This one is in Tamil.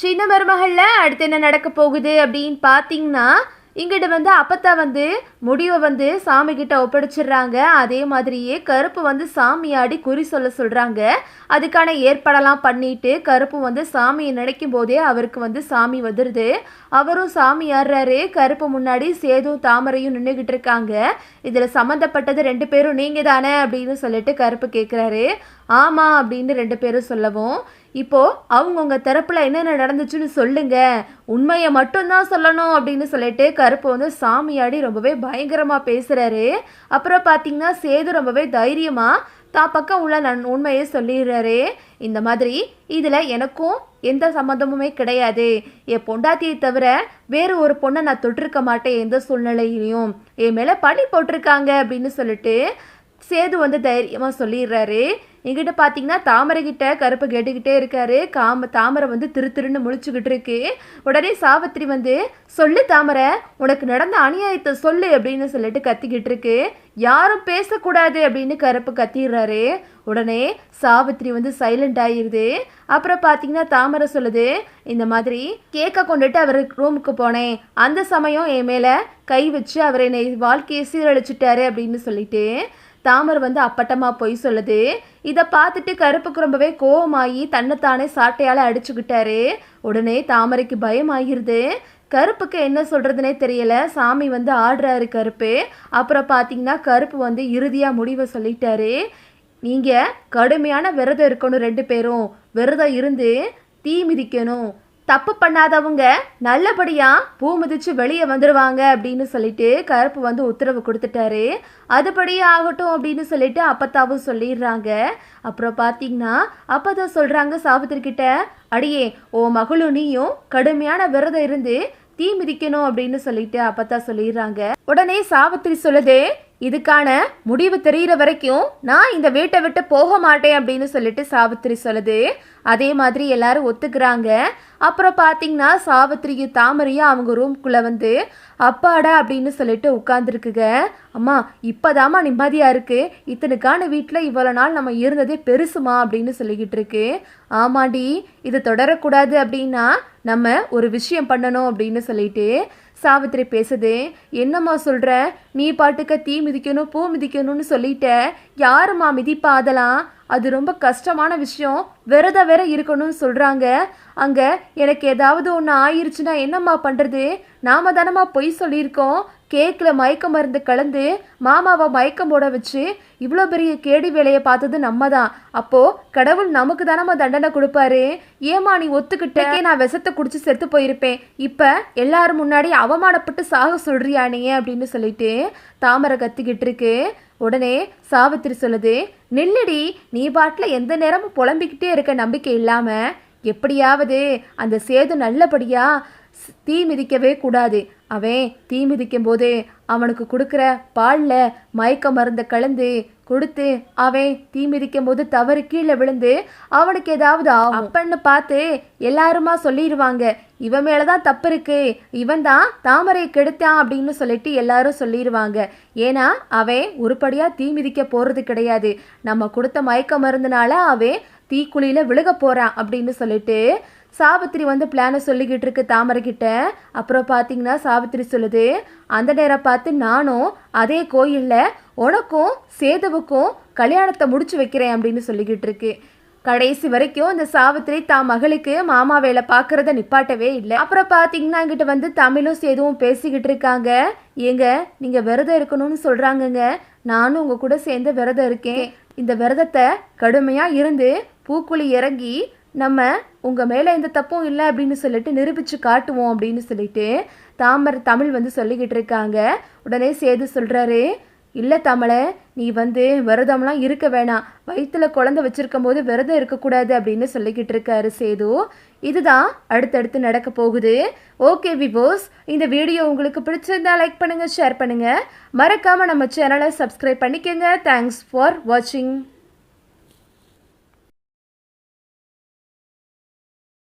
சின்ன மருமகளில் அடுத்து என்ன நடக்க போகுது அப்படின்னு பார்த்தீங்கன்னா இங்கிட்ட வந்து அப்பத்தா வந்து முடிவை வந்து சாமி கிட்ட ஒப்படைச்சிடுறாங்க. அதே மாதிரியே கருப்பு வந்து சாமியாடி குறி சொல்ல சொல்கிறாங்க அதுக்கான ஏற்பாடெல்லாம் பண்ணிட்டு கருப்பு வந்து சாமியை நினைக்கும் போதே அவருக்கு வந்து சாமி வந்துடுது அவரும் சாமி ஆடுறாரு. கருப்பு முன்னாடி சேதும் தாமரையும் நின்றுகிட்டு இருக்காங்க. இதில் சம்மந்தப்பட்டது ரெண்டு பேரும் நீங்கள் தானே அப்படின்னு சொல்லிட்டு கருப்பு கேட்குறாரு ஆமாம் அப்படின்னு ரெண்டு பேரும் சொல்லவும். இப்போது அவங்கவுங்க தரப்பில் என்னென்ன நடந்துச்சுன்னு சொல்லுங்கள் உண்மையை மட்டும்தான் சொல்லணும் அப்படின்னு சொல்லிட்டு கருப்பு வந்து சாமியாடி ரொம்பவே பயங்கரமாக பேசுகிறாரு அப்புறம் பார்த்தீங்கன்னா சேது ரொம்பவே தைரியமாக தான் பக்கம் உள்ள நன் உண்மையை சொல்லிடுறாரு. இந்த மாதிரி இதில் எனக்கும் எந்த சம்மந்தமுமே கிடையாது. என் பொண்டாட்டியை தவிர வேறு ஒரு பொண்ணை நான் தொட்டிருக்க மாட்டேன் எந்த சூழ்நிலையிலையும். என் மேலே பழி போட்டிருக்காங்க அப்படின்னு சொல்லிட்டு சேது வந்து தைரியமாக சொல்லிடுறாரு. எங்கிட்ட பார்த்தீங்கன்னா தாமரை கிட்ட கருப்பை கேட்டுக்கிட்டே இருக்காரு. காம தாமரை வந்து திரு திருன்னு முழிச்சுக்கிட்டு இருக்கு. உடனே சாவித்திரி வந்து சொல்லு தாமரை உனக்கு நடந்த அநியாயத்தை சொல்லு அப்படின்னு சொல்லிட்டு கத்திக்கிட்டு இருக்கு. யாரும் பேசக்கூடாது அப்படின்னு கருப்பு கத்திடுறாரு. உடனே சாவித்திரி வந்து சைலண்ட் ஆயிடுது அப்புறம் பார்த்தீங்கன்னா தாமரை சொல்லுது இந்த மாதிரி கேக்கை கொண்டுட்டு அவர் ரூமுக்கு போனேன். அந்த சமயம் என் மேலே கை வச்சு அவர் என்னை வாழ்க்கையை சீரழிச்சிட்டாரு அப்படின்னு சொல்லிட்டு தாமரை வந்து அப்பட்டமாக பொய் சொல்லுது. இதை பார்த்துட்டு கருப்புக்கு ரொம்பவே கோவமாகி தன்னைத்தானே சாட்டையால் அடிச்சுக்கிட்டாரு. உடனே தாமரைக்கு பயம் ஆகிருது கருப்புக்கு என்ன சொல்கிறதுனே தெரியல. சாமி வந்து ஆடுறாரு கருப்பு. அப்புறம் பார்த்தீங்கன்னா கருப்பு வந்து இறுதியாக முடிவை சொல்லிட்டாரு. நீங்கள் கடுமையான விரதம் இருக்கணும் ரெண்டு பேரும். விரதம் இருந்து தீ மிதிக்கணும். தப்பு பண்ணாதவங்க நல்லபடியா பூ மிதிச்சு வெளியே வந்துடுவாங்க அப்படின்னு சொல்லிட்டு கருப்பு வந்து உத்தரவு கொடுத்துட்டாரு. அதுபடியே ஆகட்டும் அப்படின்னு சொல்லிட்டு அப்பத்தாவும் சொல்லிடுறாங்க. அப்புறம் பார்த்தீங்கன்னா அப்பதான் சொல்றாங்க சாவித்திரி கிட்ட அடியே ஓ மகளும் நீயும் கடுமையான விரதம் இருந்து தீ மிதிக்கணும் அப்படின்னு சொல்லிட்டு அப்பத்தா சொல்லிடுறாங்க. உடனே சாவித்திரி சொல்லுதே இதுக்கான முடிவு தெரியிற வரைக்கும் நான் இந்த வீட்டை விட்டு போக மாட்டேன் அப்படின்னு சொல்லிட்டு சாவித்திரி சொல்லுது. அதே மாதிரி எல்லாரும் ஒத்துக்கிறாங்க. அப்புறம் பார்த்தீங்கன்னா சாவித்திரியும் தாமரையும் அவங்க ரூம்குள்ளே வந்து அப்பாடா அப்படின்னு சொல்லிட்டு உட்காந்துருக்குங்க அம்மா இப்போதாம்மா நிம்மதியாக இருக்குது இத்தனுக்கான வீட்டில் இவ்வளோ நாள் நம்ம இருந்ததே பெருசுமா? அப்படின்னு சொல்லிக்கிட்டு இருக்கு. ஆமாடி இது தொடரக்கூடாது அப்படின்னா நம்ம ஒரு விஷயம் பண்ணணும் அப்படின்னு சொல்லிட்டு சாவித்திரி பேசுது. என்னம்மா சொல்கிற நீ பாட்டுக்க தீ மிதிக்கணும் பூ மிதிக்கணும்னு சொல்லிட்ட. யாரும்மா மிதிப்பா அதெல்லாம்? அது ரொம்ப கஷ்டமான விஷயம். விரத வேற இருக்கணும்னு சொல்கிறாங்க அங்கே எனக்கு ஏதாவது ஒன்று ஆயிடுச்சுன்னா என்னம்மா பண்ணுறது நாம தானம்மா பொய் சொல்லியிருக்கோம். கேக்கில் மயக்க மருந்து கலந்து மாமாவை மயக்கம் போட வச்சு இவ்வளோ பெரிய கேடி வேலையை பார்த்தது நம்ம தான் அப்போ கடவுள் நமக்கு தானே தண்டனை கொடுப்பாரு. ஏமா நீ ஒத்துக்கிட்டே? நான் விஷத்தை குடிச்சு செத்து போயிருப்பேன். இப்போ எல்லாரும் முன்னாடி அவமானப்பட்டு சாக சொல்றியா நீ அப்படின்னு சொல்லிட்டு தாமரை கத்திக்கிட்டு இருக்கு. உடனே சாவித்திரி சொல்லுது நெல்லடி நீ பாட்டில் எந்த நேரமும் புலம்பிக்கிட்டே இருக்க நம்பிக்கை இல்லாமல் எப்படியாவது அந்த சேது நல்லபடியா தீ மிதிக்கவே கூடாது. அவன் தீ மிதிக்கும் போது அவனுக்கு கொடுக்குற பாலில் மயக்க மருந்தை கலந்து கொடுத்து அவன் தீ மிதிக்கும் போது தவறு கீழே விழுந்து அவனுக்கு ஏதாவது அப்பன்னு பார்த்து எல்லாருமா சொல்லிடுவாங்க இவன் மேலே தான் தப்பு இருக்கு. இவன் தான் தாமரை கெடுத்தான் அப்படின்னு சொல்லிட்டு எல்லாரும் சொல்லிடுவாங்க ஏன்னா அவன் உருப்படியாக தீ மிதிக்க போகிறது கிடையாது. நம்ம கொடுத்த மயக்க மருந்துனால அவன் தீக்குழியில் விழுக போகிறான் அப்படின்னு சொல்லிட்டு சாவித்திரி வந்து பிளானை சொல்லிக்கிட்டு இருக்கு தாமரைக்கிட்ட அப்புறம் பார்த்தீங்கன்னா சாவித்திரி சொல்லுது அந்த நேரம் பார்த்து நானும் அதே கோயிலில் உனக்கும் சேதுவுக்கும் கல்யாணத்தை முடிச்சு வைக்கிறேன் அப்படின்னு சொல்லிக்கிட்டு இருக்கு. கடைசி வரைக்கும் இந்த சாவித்திரி தான் மகளுக்கு மாமா வேலை பார்க்கறத நிப்பாட்டவே இல்லை. அப்புறம் பார்த்தீங்கன்னா என்கிட்ட வந்து தமிழும் சேதுவும் பேசிக்கிட்டு இருக்காங்க. ஏங்க நீங்கள் விரதம் இருக்கணும்னு சொல்கிறாங்கங்க நானும் உங்கள் கூட சேர்ந்து விரதம் இருக்கேன். இந்த விரதத்தை கடுமையாக இருந்து பூக்குழி இறங்கி நம்ம உங்கள் மேலே எந்த தப்பும் இல்லை அப்படின்னு சொல்லிட்டு நிரூபித்து காட்டுவோம் அப்படின்னு சொல்லிட்டு தாமர் தமிழ் வந்து சொல்லிக்கிட்டு இருக்காங்க. உடனே சேது சொல்கிறாரு இல்லை தமிழை நீ வந்து விரதம்லாம் இருக்க வேணாம். வயிற்றுல குழந்தை வச்சிருக்கும் போது விரதம் இருக்கக்கூடாது அப்படின்னு சொல்லிக்கிட்டு இருக்காரு சேது. இதுதான் அடுத்தடுத்து நடக்க போகுது. ஓகே விவோஸ் இந்த வீடியோ உங்களுக்கு பிடிச்சிருந்தா லைக் பண்ணுங்கள் ஷேர் பண்ணுங்கள் மறக்காமல் நம்ம சேனலை சப்ஸ்கிரைப் பண்ணிக்கோங்க. தேங்க்ஸ் ஃபார் வாட்சிங்